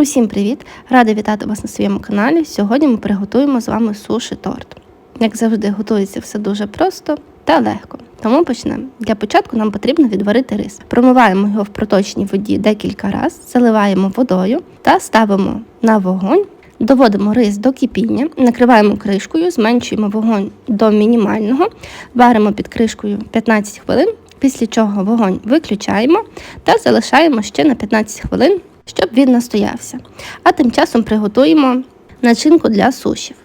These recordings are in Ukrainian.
Усім привіт! Рада вітати вас на своєму каналі. Сьогодні ми приготуємо з вами суші торт. Як завжди, готується все дуже просто та легко. Тому почнемо. Для початку нам потрібно відварити рис. Промиваємо його в проточній воді декілька разів, заливаємо водою та ставимо на вогонь. Доводимо рис до кипіння, накриваємо кришкою, зменшуємо вогонь до мінімального, варимо під кришкою 15 хвилин, після чого вогонь виключаємо та залишаємо ще на 15 хвилин, щоб він настоявся. А тим часом приготуємо начинку для сушів.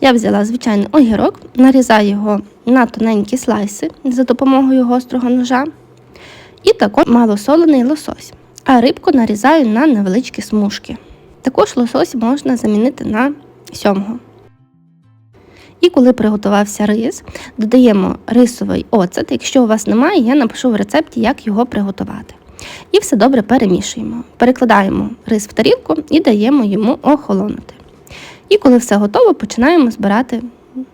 Я взяла звичайний огірок, нарізаю його на тоненькі слайси за допомогою гострого ножа. І також малосолений лосось. А рибку нарізаю на невеличкі смужки. Також лосось можна замінити на сьомгу. І коли приготувався рис, додаємо рисовий оцет. Якщо у вас немає, я напишу в рецепті, як його приготувати. І все добре перемішуємо. Перекладаємо рис в тарілку і даємо йому охолонути. І коли все готово, починаємо збирати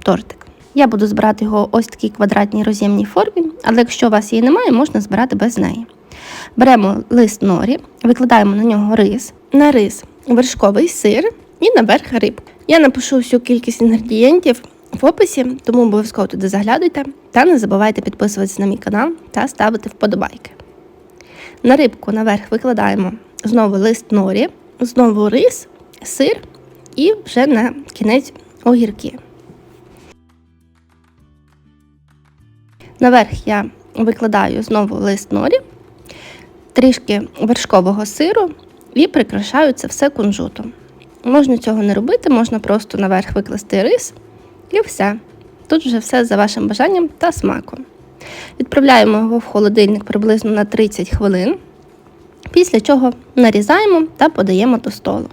тортик. Я буду збирати його ось такій квадратній роз'ємній формі, але якщо у вас її немає, можна збирати без неї. Беремо лист норі, викладаємо на нього рис, на рис вершковий сир і наверх рибку. Я напишу всю кількість інгредієнтів в описі, тому обов'язково туди заглядуйте та не забувайте підписуватися на мій канал та ставити вподобайки. На рибку наверх викладаємо знову лист норі, знову рис, сир і вже на кінець огірки. Наверх я викладаю знову лист норі, трішки вершкового сиру і прикрашаю це все кунжутом. Можна цього не робити, можна просто наверх викласти рис і все. Тут вже все за вашим бажанням та смаком. Відправляємо його в холодильник приблизно на 30 хвилин, після чого нарізаємо та подаємо до столу.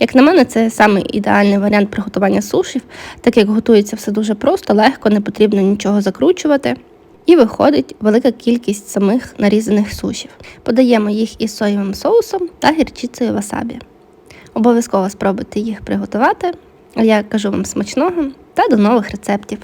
Як на мене, це саме ідеальний варіант приготування сушів, так як готується все дуже просто, легко, не потрібно нічого закручувати. І виходить велика кількість самих нарізаних сушів. Подаємо їх із соєвим соусом та гірчицею васабі. Обов'язково спробуйте їх приготувати. Я кажу вам смачного та до нових рецептів.